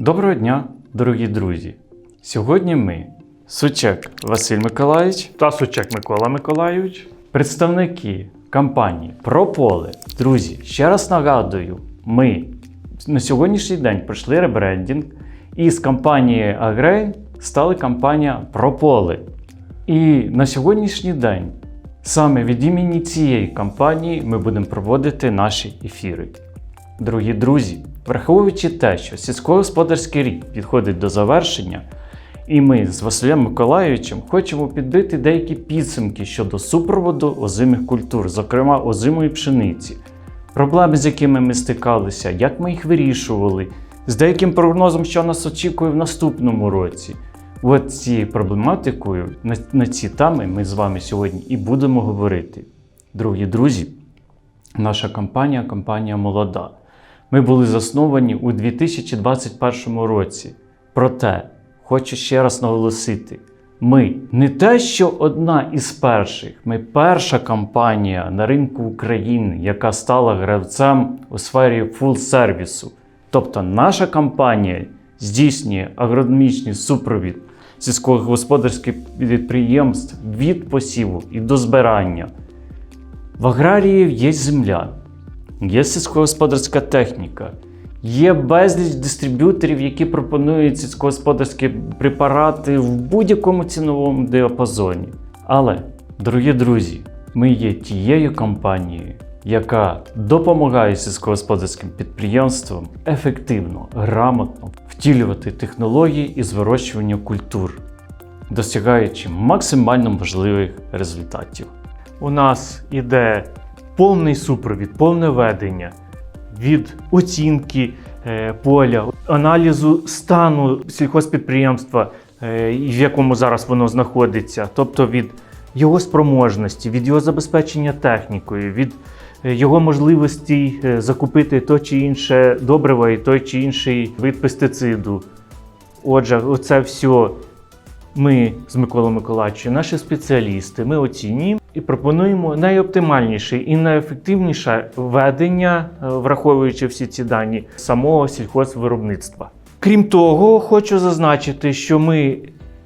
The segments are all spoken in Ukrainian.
Доброго дня, дорогі друзі! Сьогодні ми, Сучек Василь Миколаївич та Сучек Микола Миколайович. Представники компанії Прополе. Друзі, ще раз нагадую, ми на сьогоднішній день пройшли ребрендінг і з компанії Агрейн стали компанія Прополе. І на сьогоднішній день саме від імені цієї компанії ми будемо проводити наші ефіри. Дорогі друзі, враховуючи те, що сільськогосподарський рік підходить до завершення, і ми з Василем Миколайовичем хочемо підбити деякі підсумки щодо супроводу озимих культур, зокрема озимої пшениці, проблеми, з якими ми стикалися, як ми їх вирішували, з деяким прогнозом, що нас очікує в наступному році. От цією проблематикою на, на ці теми ми з вами сьогодні і будемо говорити. Дорогі друзі, наша компанія компанія молода. Ми були засновані у 2021 році. Проте, хочу ще раз наголосити: ми не те, що одна із перших, ми перша компанія на ринку України, яка стала гравцем у сфері фул-сервісу. Тобто наша компанія здійснює агрономічний супровід сільськогосподарських підприємств від посіву і до збирання. В аграріїв є земля, є сільськогосподарська техніка, є безліч дистриб'юторів, які пропонують сільськогосподарські препарати в будь-якому ціновому діапазоні. Але, дорогі друзі, ми є тією компанією, яка допомагає сільськогосподарським підприємствам ефективно, грамотно втілювати технології із вирощування культур, досягаючи максимально можливих результатів. У нас іде повний супровід, повне ведення від оцінки е, поля, аналізу стану сільхозпідприємства, е, в якому зараз воно знаходиться, тобто від його спроможності, від його забезпечення технікою, від е, його можливості закупити то чи інше добриво і той чи інший вид пестициду. Отже, оце все ми з Миколою Миколаївичем, наші спеціалісти, ми оцінюємо і пропонуємо найоптимальніше і найефективніше ведення, е, враховуючи всі ці дані самого сільхозвиробництва. Крім того, хочу зазначити, що ми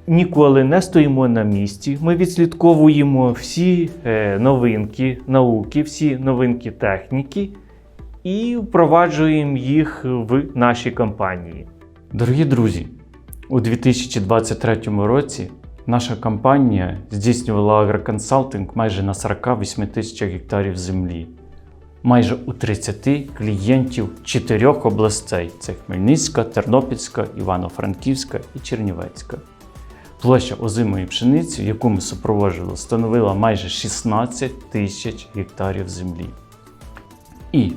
ніколи не стоїмо на місці. Ми відслідковуємо всі е, новинки науки, всі новинки техніки і впроваджуємо їх в нашій компанії. Дорогі друзі, у 2023 році наша компанія здійснювала агроконсалтинг майже на 48 тисячах гектарів землі, майже у 30 клієнтів чотирьох областей: це Хмельницька, Тернопільська, Івано-Франківська і Чернівецька. Площа озимої пшениці, яку ми супроводжували, становила майже 16 тисяч гектарів землі. І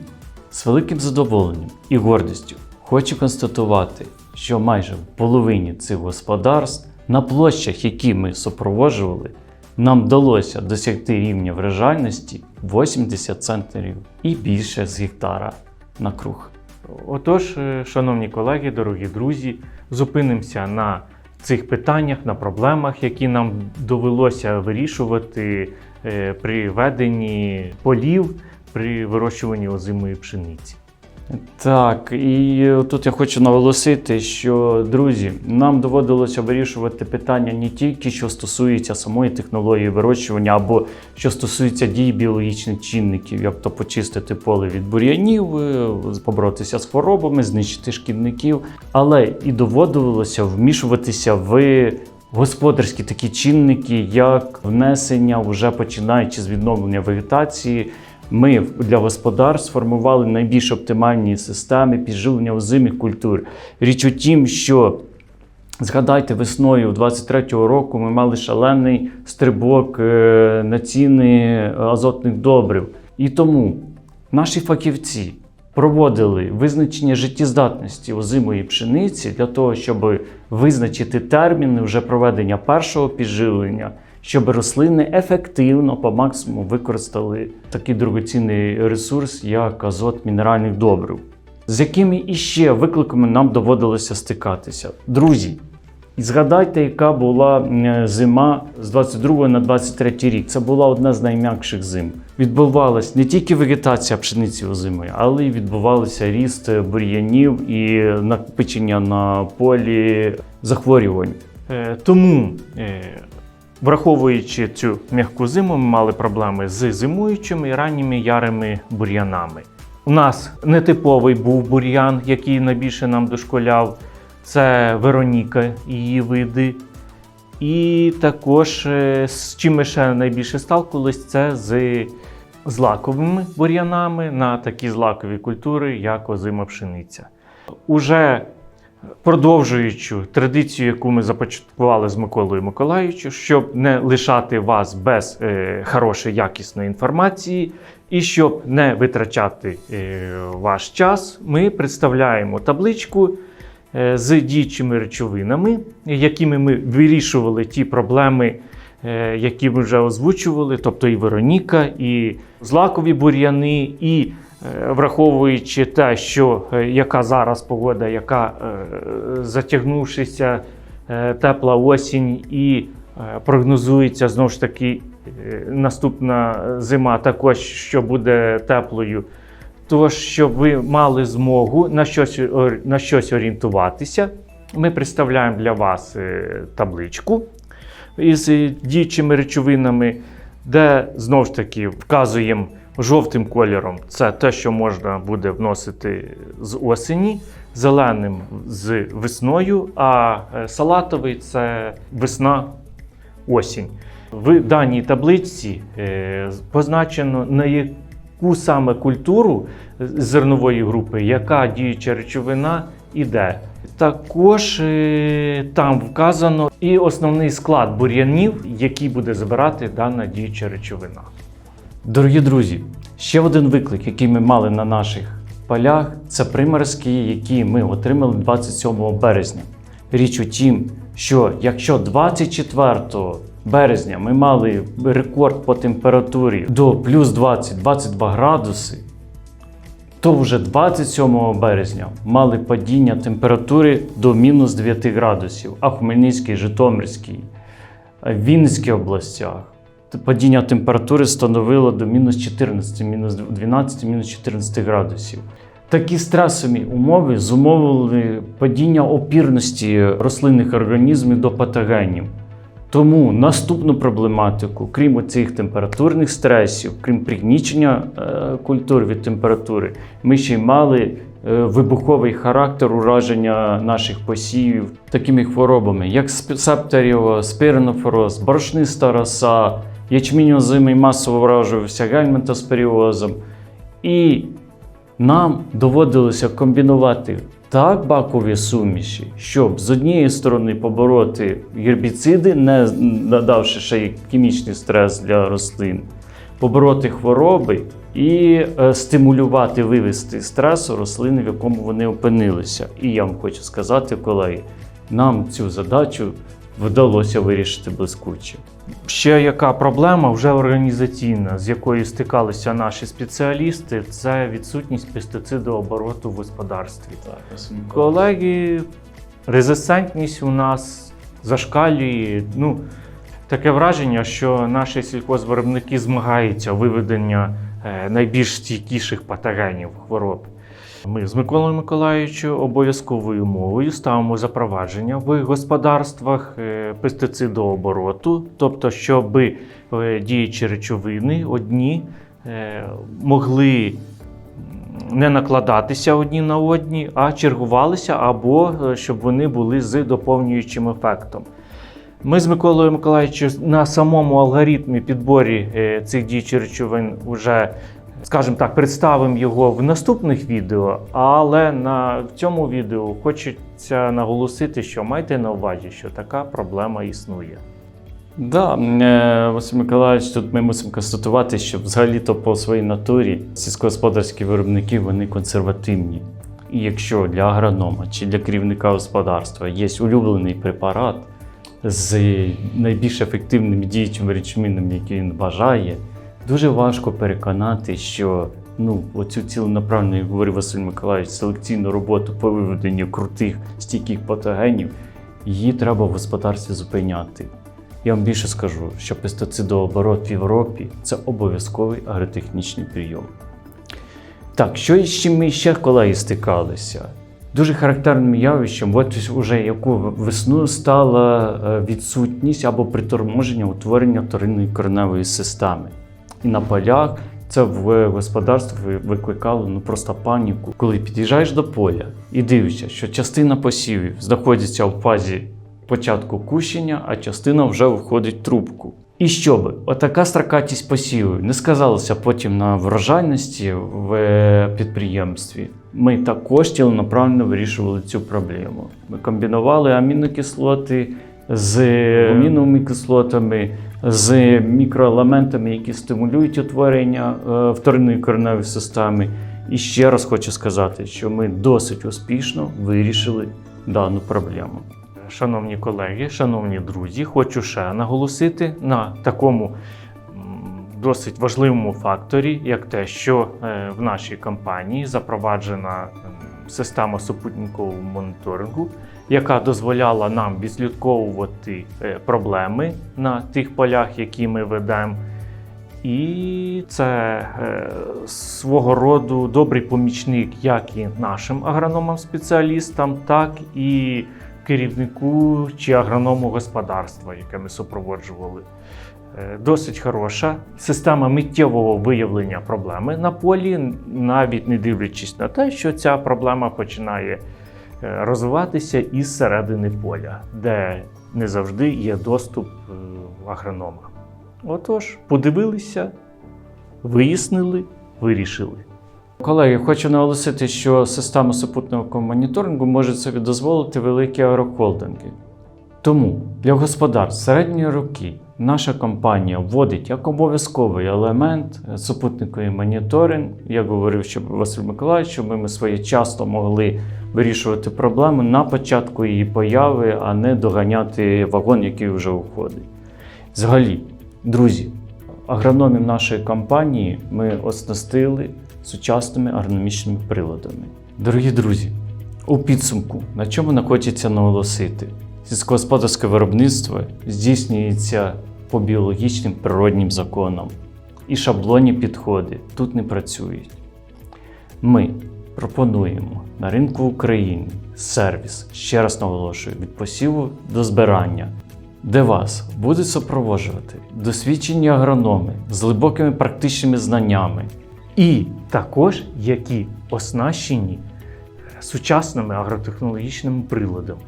з великим задоволенням і гордістю хочу констатувати, що майже в половині цих господарств на площах, які ми супроводжували, нам вдалося досягти рівня врожайності 80 центнерів і більше з гектара на круг. Отож, е, шановні колеги, дорогі друзі, зупинимося на цих питаннях, на проблемах, які нам довелося вирішувати е, при веденні полів, при вирощуванні озимої пшениці. Так, і тут я хочу наголосити, що друзі, нам доводилося вирішувати питання не тільки що стосується самої технології вирощування, або що стосується дій біологічних чинників, як то почистити поле від бур'янів, е, поборотися з хворобами, знищити шкідників, але і доводилося вмішуватися в. Господарські такі чинники, як внесення, вже починаючи з відновлення вегетації, ми для господарств сформували найбільш оптимальні системи підживлення озимих культур. Річ у тім, що згадайте, весною 23-го року ми мали шалений стрибок е, на ціни азотних добрив. І тому наші фахівці проводили визначення життєздатності озимої пшениці для того, щоб визначити терміни вже проведення першого підживлення щоб рослини ефективно по максимуму використали такий дорогоцінний ресурс, як азот мінеральних добрив. З якими іще викликами нам доводилося стикатися? Друзі, І згадайте, яка була зима з 22 на 23 рік. Це була одна з найм'якших зим. Відбувалась не тільки вегетація пшениці озимої, але й відбувався ріст бур'янів і накопичення на полі захворювань. Е, Тому, е, враховуючи цю м'яку зиму, ми мали проблеми з зимуючими і ранніми ярими бур'янами. У нас нетиповий був бур'ян, який найбільше нам дошколяв. Це Вероніка її види. І також е, з чим ми ще найбільше сталкувались, це з злаковими бур'янами на такі злакові культури, як озима пшениця. Уже продовжуючи традицію, яку ми започаткували з Миколою Миколаївичем, щоб не лишати вас без е, хорошої якісної інформації і щоб не витрачати е, ваш час, ми представляємо табличку е, з діючими речовинами, якими ми вирішували ті проблеми, е, які ми вже озвучували, тобто і Вероніка, і злакові бур'яни, і враховуючи те, що е, яка зараз погода, яка е, затягнувшися е, тепла осінь і е, прогнозується знову ж таки е, наступна зима також, що буде теплою. Тож, щоб ви мали змогу на щось, на щось орієнтуватися, ми представляємо для вас е, табличку із е, діючими речовинами, де знову ж таки вказуємо жовтим кольором це те, що можна буде вносити з осені, зеленим з весною, а е, салатовий це весна осінь. В даній табличці е, позначено на яку саме культуру зернової групи, яка діюча речовина іде. Також е, там вказано і основний склад бур'янів, який буде забирати дана діюча речовина. Дорогі друзі, ще один виклик, який ми мали на наших полях, це приморозки, які ми отримали 27 березня. Річ у тім, що якщо 24 березня ми мали рекорд по температурі до плюс 20-22 градуси, то вже 27 березня мали падіння температури до мінус 9 градусів, а Хмельницький, Житомирський, Вінницькій областях падіння температури становило до мінус 14, мінус 12, мінус 14 градусів. Такі стресові умови зумовили падіння опірності рослинних організмів до патогенів. Тому наступну проблематику, крім цих температурних стресів, крім пригнічення е, культур від температури, ми ще й мали е, вибуховий характер ураження наших посівів такими хворобами, як сп- септоріо, спиренофороз, борошниста роса, ячмінь масово вражувався гельминтоспоріозом. І нам доводилося комбінувати так бакові суміші, щоб з однієї сторони побороти гербіциди, не надавши ще й хімічний стрес для рослин, побороти хвороби і е, стимулювати вивести стрес у рослини, в якому вони опинилися. І я вам хочу сказати, колеги, нам цю задачу вдалося вирішити блискуче. Ще яка проблема вже організаційна, з якою стикалися наші спеціалісти, це відсутність пестицидообороту в господарстві. Колеги, резистентність у нас зашкалює. Ну, таке враження, що наші сільхозвиробники змагаються виведення е, найбільш стійкіших патогенів хвороб. Ми з Миколою Миколаївичем обов'язковою мовою ставимо запровадження в господарствах е, пестицидообороту, тобто, щоб е, діючі речовини одні е, могли не накладатися одні на одні, а чергувалися, або щоб вони були з доповнюючим ефектом. Ми з Миколою Миколаївичем на самому алгоритмі підборі цих діючих речовин вже, скажімо так, представимо його в наступних відео, але на в цьому відео хочеться наголосити, що майте на увазі, що така проблема існує. Да, е, Василь Миколаївич, тут ми мусимо констатувати, що взагалі-то по своїй натурі сільськогосподарські виробники вони консервативні. І якщо для агронома чи для керівника господарства є улюблений препарат з найбільш ефективними діючими речовинами, які він бажає, дуже важко переконати, що ну, оцю ціленаправну, як говорив Василь Миколаївич, селекційну роботу по виведенню крутих стійких патогенів її треба в господарстві зупиняти. Я вам більше скажу, що пестицидооборот в Європі це обов'язковий агротехнічний прийом. Так, що з чим ми ще колеги стикалися? Дуже характерним явищем, от уже яку весну стала е, відсутність або приторможення утворення вторинної кореневої системи. І на полях це в господарстві викликало ну просто паніку. Коли під'їжджаєш до поля і дивишся, що частина посівів знаходиться в фазі початку кущення, а частина вже входить в трубку. І щоб отака строкатість посівів не сказалася потім на врожайності в е, підприємстві, ми також цілонаправленно вирішували цю проблему. Ми комбінували амінокислоти з аміновими кислотами, з мікроелементами, які стимулюють утворення е, вторинної кореневої системи. І ще раз хочу сказати, що ми досить успішно вирішили дану проблему. Шановні колеги, шановні друзі, хочу ще наголосити на такому досить важливому факторі, як те, що е, в нашій компанії запроваджена система супутникового моніторингу, яка дозволяла нам відслідковувати е, проблеми на тих полях, які ми ведемо. І це е, свого роду добрий помічник як і нашим агрономам-спеціалістам, так і керівнику чи агроному господарства, яке ми супроводжували. Е, Досить хороша система миттєвого виявлення проблеми на полі, навіть не дивлячись на те, що ця проблема починає розвиватися із середини поля, де не завжди є доступ е, агронома. Отож, подивилися, вияснили, вирішили. Колеги, хочу наголосити, що система супутникового моніторингу може собі дозволити великі агрохолдинги. Тому для господарств середньої роки наша компанія вводить як обов'язковий елемент е, супутниковий моніторинг. Я говорив, що Василь Миколаївич, щоб ми своєчасно могли вирішувати проблему на початку її появи, а не доганяти вагон, який вже уходить. Взагалі, друзі, агрономів нашої компанії ми оснастили сучасними агрономічними приладами. Дорогі друзі, у підсумку, на чому хочеться наголосити, сільськогосподарське виробництво здійснюється по біологічним природнім законам, і шаблонні підходи тут не працюють. Ми пропонуємо на ринку України сервіс, ще раз наголошую, від посіву до збирання, де вас будуть супроводжувати досвідчені агрономи з глибокими практичними знаннями. І також які оснащені сучасними агротехнологічними приладами.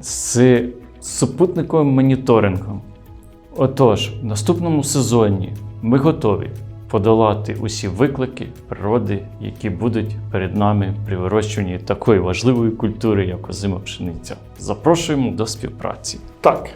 З супутниковим моніторингом. Отож, в наступному сезоні ми готові подолати усі виклики природи, які будуть перед нами при вирощуванні такої важливої культури, як озима пшениця. Запрошуємо до співпраці. Так,